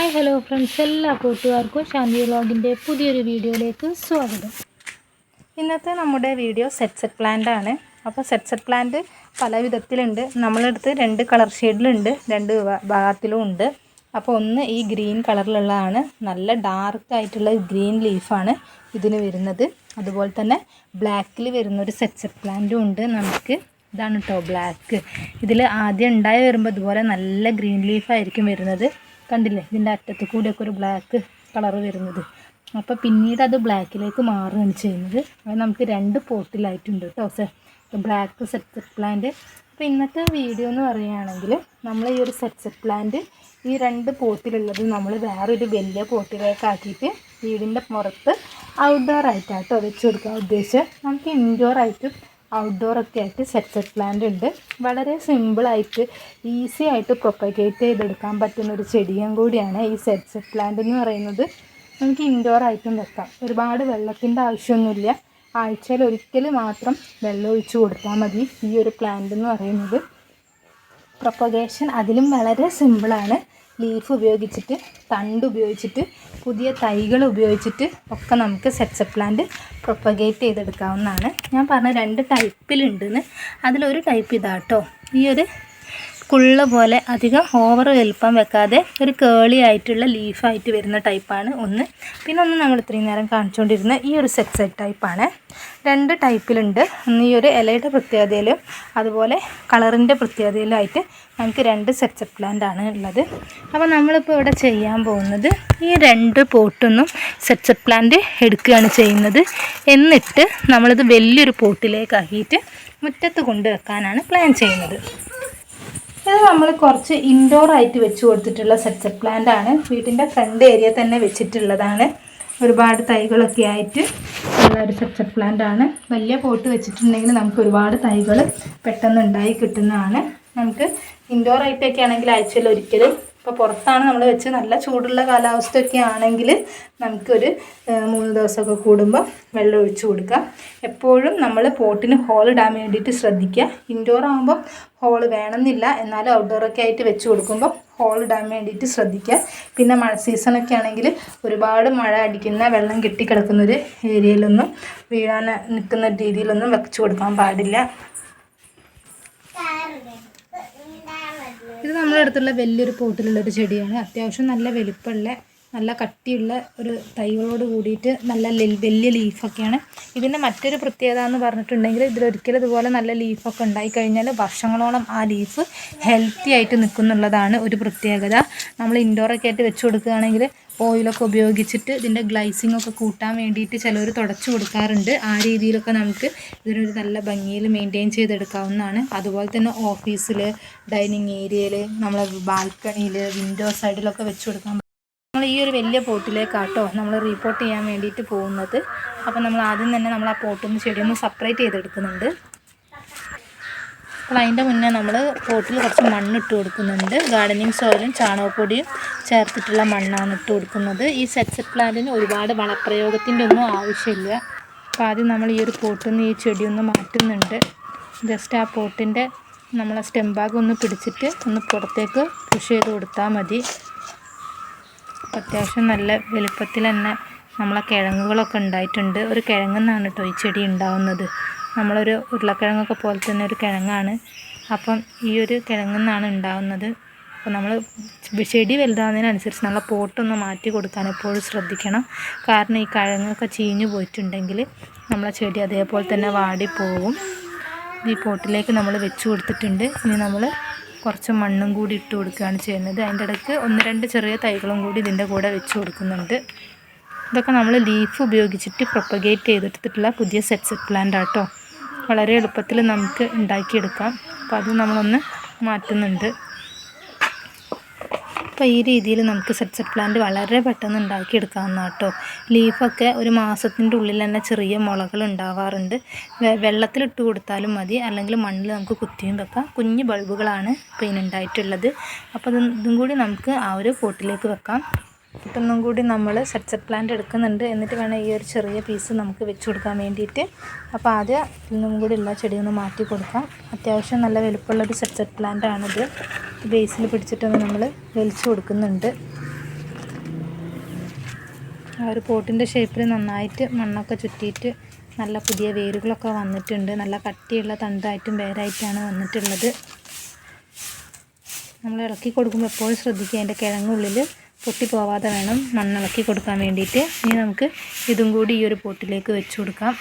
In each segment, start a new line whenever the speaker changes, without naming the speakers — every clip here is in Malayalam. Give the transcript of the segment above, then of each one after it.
ഹായ് ഹലോ ഫ്രണ്ട്സ് എല്ലാ കൂട്ടുകാർക്കും ശാന്തി വ്ളോഗിന്റെ പുതിയൊരു വീഡിയോയിലേക്ക് സ്വാഗതം. ഇന്നത്തെ നമ്മുടെ വീഡിയോ സെറ്റ് സെറ്റ് പ്ലാന്റ് ആണ്. അപ്പോൾ സെറ്റ് സെറ്റ് പ്ലാന്റ് പല വിധത്തിലുണ്ട്. നമ്മളെടുത്ത് രണ്ട് കളർ ഷെയ്ഡിലുണ്ട് രണ്ട് ഭാഗത്തിലും ഉണ്ട്. അപ്പോൾ ഒന്ന് ഈ ഗ്രീൻ കളറിലുള്ളതാണ് നല്ല ഡാർക്ക് ആയിട്ടുള്ള ഗ്രീൻ ലീഫാണ് ഇതിന് വരുന്നത്. അതുപോലെ തന്നെ ബ്ലാക്കിൽ വരുന്ന ഒരു സെറ്റ് സെറ്റ് പ്ലാന്റും ഉണ്ട് നമുക്ക്. ഇതാണ് കേട്ടോ ബ്ലാക്ക് ഇതിൽ ആദ്യം ഉണ്ടായി വരുമ്പോൾ ഇതുപോലെ നല്ല ഗ്രീൻ ലീഫായിരിക്കും വരുന്നത്. കണ്ടില്ലേ? ഇതിന്റെ അറ്റത്ത് കൂടിയൊക്കെ ഒരു ബ്ലാക്ക് കളർ വരുന്നത്. അപ്പോൾ പിന്നീട് അത് ബ്ലാക്കിലേക്ക് മാറുകയാണ് ചെയ്യുന്നത്. അത് നമുക്ക് രണ്ട് പോട്ടിലായിട്ടുണ്ട് കേട്ടോ സെ ബ്ലാക്ക് സെറ്റ് സെറ്റ് പ്ലാന്റ് അപ്പോൾ ഇന്നത്തെ വീഡിയോ എന്ന് പറയുകയാണെങ്കിൽ നമ്മൾ ഈ ഒരു സെറ്റ് സെറ്റ് പ്ലാന്റ് ഈ രണ്ട് പോട്ടിലുള്ളത് നമ്മൾ വേറൊരു വലിയ പോട്ടിലേക്ക് ആക്കിയിട്ട് വീടിന്റെ പുറത്ത് ഔട്ട്ഡോർ ആയിട്ടാണ് കേട്ടോ വെച്ച് കൊടുക്കാൻ ഉദ്ദേശിച്ചത്. നമുക്ക് ഇൻഡോർ ആയിട്ടും ഔട്ട്ഡോർ ഒക്കെ ആയിട്ട് സെറ്റ് പ്ലാന്റ് ഉണ്ട്. വളരെ സിമ്പിളായിട്ട് ഈസി ആയിട്ട് പ്രൊപ്പഗേറ്റ് ചെയ്തെടുക്കാൻ പറ്റുന്ന ഒരു ചെടിയും കൂടിയാണ് ഈ സെറ്റ് പ്ലാന്റ് എന്ന് പറയുന്നത്. നമുക്ക് ഇൻഡോർ ആയിട്ടും വെക്കാം. ഒരുപാട് വെള്ളത്തിന്റെ ആവശ്യമൊന്നുമില്ല. ആഴ്ചയിൽ ഒരിക്കൽ മാത്രം വെള്ളം ഒഴിച്ച് കൊടുത്താൽ മതി ഈ ഒരു പ്ലാന്റ് എന്ന് പറയുന്നത്. പ്രൊപ്പഗേഷൻ അതിലും വളരെ സിമ്പിളാണ് ലീഫ് ഉപയോഗിച്ചിട്ട് തണ്ട് ഉപയോഗിച്ചിട്ട് പുതിയ തൈകൾ ഉപയോഗിച്ചിട്ട് ഒക്കെ നമുക്ക് സെറ്റ്സപ്പ് പ്ലാന്റ് പ്രൊപ്പഗേറ്റ് ചെയ്തെടുക്കാവുന്നതാണ്. ഞാൻ പറഞ്ഞ രണ്ട് ടൈപ്പിലുണ്ടെന്ന് അതിലൊരു ടൈപ്പ് ഇതാട്ടോ. ഈ ഒരു കുള്ള പോലെ അധികം ഓവർ വലിപ്പം വെക്കാതെ ഒരു കേളി ആയിട്ടുള്ള ലീഫായിട്ട് വരുന്ന ടൈപ്പാണ് ഒന്ന്. പിന്നെ ഒന്ന് നമ്മൾ ഇത്രയും നേരം കാണിച്ചുകൊണ്ടിരുന്ന ഈ ഒരു സെറ്റ് സെറ്റ് ടൈപ്പാണ് രണ്ട് ടൈപ്പിലുണ്ട് ഒന്ന് ഈ ഒരു ഇലയുടെ പ്രത്യേകതയിലും അതുപോലെ കളറിന്റെ പ്രത്യേകതയിലുമായിട്ട് നമുക്ക് രണ്ട് സെറ്റ് സെറ്റ് പ്ലാന്റ് ആണ് ഉള്ളത്. അപ്പോൾ നമ്മളിപ്പോൾ ഇവിടെ ചെയ്യാൻ പോകുന്നത് ഈ രണ്ട് പോട്ടൊന്നും സെറ്റ് സെറ്റ് പ്ലാന്റ് എടുക്കുകയാണ് ചെയ്യുന്നത്. എന്നിട്ട് നമ്മളിത് വലിയൊരു പോട്ടിലേക്കാക്കിയിട്ട് മുറ്റത്ത് കൊണ്ടുവെക്കാനാണ് പ്ലാൻ ചെയ്യുന്നത്. ഇത് നമ്മൾ കുറച്ച് ഇൻഡോർ ആയിട്ട് വെച്ച് കൊടുത്തിട്ടുള്ള സെറ്റ് പ്ലാന്റ് ആണ്. വീട്ടിന്റെ ഫ്രണ്ട് ഏരിയ തന്നെ വെച്ചിട്ടുള്ളതാണ്. ഒരുപാട് തൈകളൊക്കെ ആയിട്ട് ഉള്ള ഒരു സെറ്റ് പ്ലാന്റ് ആണ്. വലിയ പോട്ട് വെച്ചിട്ടുണ്ടെങ്കിൽ നമുക്ക് ഒരുപാട് തൈകൾ പെട്ടെന്ന് ഉണ്ടായി കിട്ടുന്നതാണ്. നമുക്ക് ഇൻഡോർ ആയിട്ടൊക്കെ ആണെങ്കിൽ ആഴ്ചയിൽ ഒരിക്കലും ഇപ്പോൾ പുറത്താണ് നമ്മൾ വെച്ച് നല്ല ചൂടുള്ള കാലാവസ്ഥയൊക്കെ ആണെങ്കിൽ നമുക്കൊരു മൂന്ന് ദിവസമൊക്കെ കൂടുമ്പോൾ വെള്ളം ഒഴിച്ചു കൊടുക്കാം എപ്പോഴും നമ്മൾ പോട്ടിന് ഹോൾ ഇടാൻ വേണ്ടിയിട്ട് ശ്രദ്ധിക്കുക. ഇൻഡോർ ആകുമ്പോൾ ഹോൾ വേണമെന്നില്ല. എന്നാലും ഔട്ട്ഡോറൊക്കെ ആയിട്ട് വെച്ച് കൊടുക്കുമ്പോൾ ഹോൾ ഇടാൻ വേണ്ടിയിട്ട് ശ്രദ്ധിക്കുക. പിന്നെ മഴ സീസണൊക്കെ ആണെങ്കിൽ ഒരുപാട് മഴ അടിക്കുന്ന വെള്ളം കെട്ടിക്കിടക്കുന്നൊരു ഏരിയയിലൊന്നും വീഴാൻ നിൽക്കുന്ന രീതിയിലൊന്നും വെച്ച് കൊടുക്കാൻ പാടില്ല. ഇത് നമ്മുടെ അടുത്തുള്ള വലിയൊരു പോട്ടിലുള്ള ഒരു ചെടിയാണ്. അത്യാവശ്യം നല്ല വലിപ്പമുള്ള നല്ല കട്ടിയുള്ള ഒരു തൈകളോട് കൂടിയിട്ട് നല്ല വലിയ ലീഫൊക്കെയാണ്. ഇതിന്റെ മറ്റൊരു പ്രത്യേകത എന്ന് പറഞ്ഞിട്ടുണ്ടെങ്കിൽ ഇതിലൊരിക്കലും ഇതുപോലെ നല്ല ലീഫൊക്കെ ഉണ്ടായി കഴിഞ്ഞാൽ വർഷങ്ങളോളം ആ ലീഫ് ഹെൽത്തി ആയിട്ട് നിൽക്കുന്നുള്ളതാണ് ഒരു പ്രത്യേകത. നമ്മൾ ഇൻഡോറൊക്കെ ആയിട്ട് വെച്ച് കൊടുക്കുകയാണെങ്കിൽ ഓയിലൊക്കെ ഉപയോഗിച്ചിട്ട് ഇതിന്റെ ഗ്ലൈസിംഗ് ഒക്കെ കൂട്ടാൻ വേണ്ടിയിട്ട് ചിലർ തുടച്ചു കൊടുക്കാറുണ്ട്. ആ രീതിയിലൊക്കെ നമുക്ക് ഇതിനൊരു നല്ല ഭംഗിയിൽ മെയിന്റെയിൻ ചെയ്തെടുക്കാവുന്നതാണ്. അതുപോലെ തന്നെ ഓഫീസിൽ ഡൈനിങ് ഏരിയയിൽ നമ്മളെ ബാൽക്കണിയിൽ വിൻഡോ സൈഡിലൊക്കെ വെച്ച് കൊടുക്കാൻ നമ്മൾ ഈ ഒരു വലിയ പോട്ടിലേക്കാട്ടോ നമ്മൾ റീപോർട്ട് ചെയ്യാൻ വേണ്ടിയിട്ട് പോകുന്നത്. അപ്പോൾ നമ്മൾ ആദ്യം തന്നെ നമ്മൾ ആ പോട്ടിൽ നിന്ന് ചെടിയൊന്ന് സെപ്പറേറ്റ് ചെയ്തെടുക്കുന്നുണ്ട്. അപ്പോൾ അതിന്റെ മുന്നേ നമ്മൾ പോട്ടിൽ കുറച്ച് മണ്ണ് ഇട്ട് കൊടുക്കുന്നുണ്ട്. ഗാർഡനിങ് സോയിലും ചാണകപ്പൊടിയും ചേർത്തിട്ടുള്ള മണ്ണാണ് ഇട്ട് കൊടുക്കുന്നത്. ഈ സെറ്റ് സെറ്റ് പ്ലാന്റിന് ഒരുപാട് വളപ്രയോഗത്തിന്റെ ഒന്നും ആവശ്യമില്ല. അപ്പോൾ ആദ്യം നമ്മൾ ഈ ഒരു പോട്ടിൽ നിന്ന് ഈ ചെടിയൊന്ന് മാറ്റുന്നുണ്ട്. ജസ്റ്റ് ആ പോട്ടിന്റെ നമ്മളെ സ്റ്റെം ബാഗ് ഒന്ന് പിടിച്ചിട്ട് ഒന്ന് പുറത്തേക്ക് പുഷ് ചെയ്ത് കൊടുത്താൽ മതി. അത്യാവശ്യം നല്ല വലുപ്പത്തിൽ തന്നെ നമ്മളെ കിഴങ്ങുകളൊക്കെ ഉണ്ടായിട്ടുണ്ട്. ഒരു കിഴങ്ങെന്നാണ് കേട്ടോ ഈ ചെടി ഉണ്ടാവുന്നത്. നമ്മളൊരു ഉരുളക്കിഴങ്ങൊക്കെ പോലെ തന്നെ ഒരു കിഴങ്ങാണ്. അപ്പം ഈ ഒരു കിഴങ്ങിൽ നിന്നാണ് ഉണ്ടാവുന്നത്. അപ്പോൾ നമ്മൾ ചെടി വലുതാവുന്നതിനനുസരിച്ച് നല്ല പോട്ടൊന്ന് മാറ്റി കൊടുക്കാൻ എപ്പോഴും ശ്രദ്ധിക്കണം. കാരണം ഈ കിഴങ്ങൊക്കെ ചീഞ്ഞു പോയിട്ടുണ്ടെങ്കിൽ നമ്മളെ ചെടി അതേപോലെ തന്നെ വാടിപ്പോവും. ഈ പോട്ടിലേക്ക് നമ്മൾ വെച്ച് കൊടുത്തിട്ടുണ്ട്. ഇനി നമ്മൾ കുറച്ച് മണ്ണും കൂടി ഇട്ട് കൊടുക്കുകയാണ് ചെയ്യുന്നത്. അതിന്റെ ഇടയ്ക്ക് ഒന്ന് രണ്ട് ചെറിയ തൈകളും കൂടി ഇതിന്റെ കൂടെ വെച്ച് കൊടുക്കുന്നുണ്ട്. ഇതൊക്കെ നമ്മൾ ലീഫ് ഉപയോഗിച്ചിട്ട് പ്രൊപ്പഗേറ്റ് ചെയ്തെടുത്തിട്ടുള്ള പുതിയ സെറ്റ് സെറ്റ് പ്ലാന്റ് ആട്ടോ വളരെ എളുപ്പത്തിൽ നമുക്ക് ഉണ്ടാക്കിയെടുക്കാം. അപ്പോൾ അത് നമ്മളൊന്ന് മാറ്റുന്നുണ്ട്. അപ്പോൾ ഈ രീതിയിൽ നമുക്ക് സെറ്റ് സെറ്റ് പ്ലാന്റ് വളരെ പെട്ടെന്ന് ഉണ്ടാക്കിയെടുക്കാവുന്ന കേട്ടോ. ലീഫൊക്കെ ഒരു മാസത്തിന്റെ ഉള്ളിൽ തന്നെ ചെറിയ മുളകൾ ഉണ്ടാവാറുണ്ട്. വെള്ളത്തിലിട്ട് കൊടുത്താലും മതി. അല്ലെങ്കിൽ മണ്ണിൽ നമുക്ക് കുത്തിയും വെക്കാം. കുഞ്ഞ് ബൾബുകളാണ് ഇപ്പോൾ ഇതിനുണ്ടായിട്ടുള്ളത് അപ്പോൾ ഇതും കൂടി നമുക്ക് ആ ഒരു പോട്ടിലേക്ക് വെക്കാം. ഇതൊന്നും കൂടി നമ്മൾ സെറ്റ് സെറ്റ് പ്ലാന്റ് എടുക്കുന്നുണ്ട്. എന്നിട്ട് വേണം ഈ ഒരു ചെറിയ പീസ് നമുക്ക് വെച്ച് കൊടുക്കാൻ വേണ്ടിയിട്ട്. അപ്പോൾ ആദ്യം ഇന്നും കൂടി ഉള്ള ചെടി ഒന്ന് മാറ്റി കൊടുക്കാം. അത്യാവശ്യം നല്ല വലുപ്പമുള്ളൊരു സെറ്റ് സെറ്റ് പ്ലാന്റ് ആണിത്. ബേസിൽ പിടിച്ചിട്ടൊന്ന് നമ്മൾ വലിച്ചു കൊടുക്കുന്നുണ്ട്. ആ ഒരു പോട്ടിന്റെ ഷേപ്പിൽ നന്നായിട്ട് മണ്ണൊക്കെ ചുറ്റിയിട്ട് നല്ല പുതിയ വേരുകളൊക്കെ വന്നിട്ടുണ്ട്. നല്ല കട്ടിയുള്ള തണ്ടായിട്ടും വേരായിട്ടാണ് വന്നിട്ടുള്ളത്. നമ്മൾ ഇളക്കി കൊടുക്കുമ്പോൾ എപ്പോഴും ശ്രദ്ധിക്കുക. അതിന്റെ കിഴങ്ങുള്ളിൽ പൊട്ടി പോവാതെ വേണം മണ്ണിളക്കി കൊടുക്കാൻ വേണ്ടിയിട്ട്. ഇനി നമുക്ക് ഇതും കൂടി ഈ ഒരു പോട്ടിലേക്ക് വെച്ച് കൊടുക്കാം.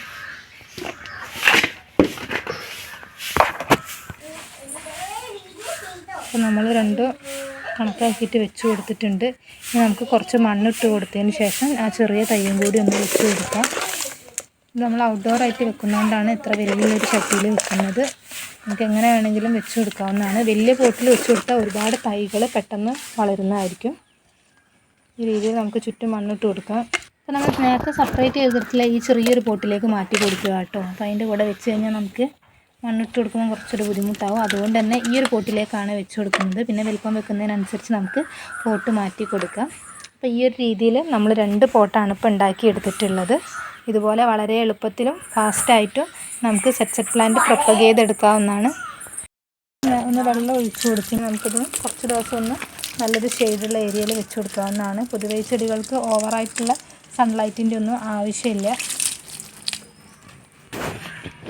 അപ്പോൾ നമ്മൾ രണ്ട് കണക്കാക്കിയിട്ട് വെച്ച് കൊടുത്തിട്ടുണ്ട്. ഇനി നമുക്ക് കുറച്ച് മണ്ണിട്ട് കൊടുത്തതിന് ശേഷം ആ ചെറിയ തയ്യും കൂടി ഒന്ന് വെച്ച് കൊടുക്കാം. നമ്മൾ ഔട്ട്ഡോർ ആയിട്ട് വെക്കുന്നതുകൊണ്ടാണ് ഇത്ര വലിയൊരു ചട്ടിയിൽ വെക്കുന്നത്. നമുക്ക് എങ്ങനെ വേണമെങ്കിലും വെച്ച് കൊടുക്കാവുന്നതാണ്. വലിയ പോട്ടിൽ വെച്ച് കൊടുത്താൽ ഒരുപാട് തൈകൾ പെട്ടെന്ന് വളരുന്നതായിരിക്കും. ഈ രീതിയിൽ നമുക്ക് ചുറ്റും മണ്ണിട്ട് കൊടുക്കാം. അപ്പോൾ നമ്മൾ നേരത്തെ സെപ്പറേറ്റ് ചെയ്തിട്ടുള്ള ഈ ചെറിയൊരു പോട്ടിലേക്ക് മാറ്റി കൊടുക്കുക കേട്ടോ. അപ്പോൾ അതിന്റെ കൂടെ വെച്ച് കഴിഞ്ഞാൽ നമുക്ക് മണ്ണിട്ട് കൊടുക്കുമ്പോൾ കുറച്ചൊരു ബുദ്ധിമുട്ടാവും. അതുകൊണ്ട് തന്നെ ഈ ഒരു പോട്ടിലേക്കാണ് വെച്ച് കൊടുക്കുന്നത്. പിന്നെ വലിപ്പം വെക്കുന്നതിനനുസരിച്ച് നമുക്ക് പോട്ട് മാറ്റി കൊടുക്കാം. അപ്പോൾ ഈ ഒരു രീതിയിൽ നമ്മൾ രണ്ട് പോട്ടാണ് ഇപ്പോൾ ഉണ്ടാക്കി എടുത്തിട്ടുള്ളത് ഇതുപോലെ വളരെ എളുപ്പത്തിലും ഫാസ്റ്റായിട്ടും നമുക്ക് സെറ്റ് സെറ്റ് പ്ലാന്റ് പ്രൊപ്പഗ് ചെയ്തെടുക്കാവുന്നതാണ്. ഒന്ന് വെള്ളം ഒഴിച്ചു കൊടുത്ത് നമുക്കിത് കുറച്ച് ദിവസം ഒന്ന് നല്ലൊരു ഷെയ്ഡുള്ള ഏരിയയിൽ വെച്ച് കൊടുക്കാവുന്നതാണ്. പൊതുവെ ചെടികൾക്ക് ഓവറായിട്ടുള്ള സൺലൈറ്റിന്റെ ഒന്നും ആവശ്യമില്ല.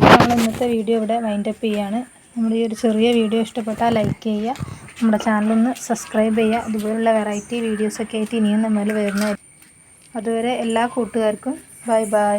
നമ്മൾ ഇന്നത്തെ വീഡിയോ ഇവിടെ വൈൻഡപ്പ് ചെയ്യാണ്. നമ്മുടെ ഈ ഒരു ചെറിയ വീഡിയോ ഇഷ്ടപ്പെട്ടാൽ ലൈക്ക് ചെയ്യുക. നമ്മുടെ ചാനലൊന്ന് സബ്സ്ക്രൈബ് ചെയ്യുക. ഇതുപോലുള്ള വെറൈറ്റി വീഡിയോസൊക്കെ ആയിട്ട് ഇനിയും നമ്മൾ വരുന്നത് അതുവരെ എല്ലാ കൂട്ടുകാർക്കും ബൈ ബൈ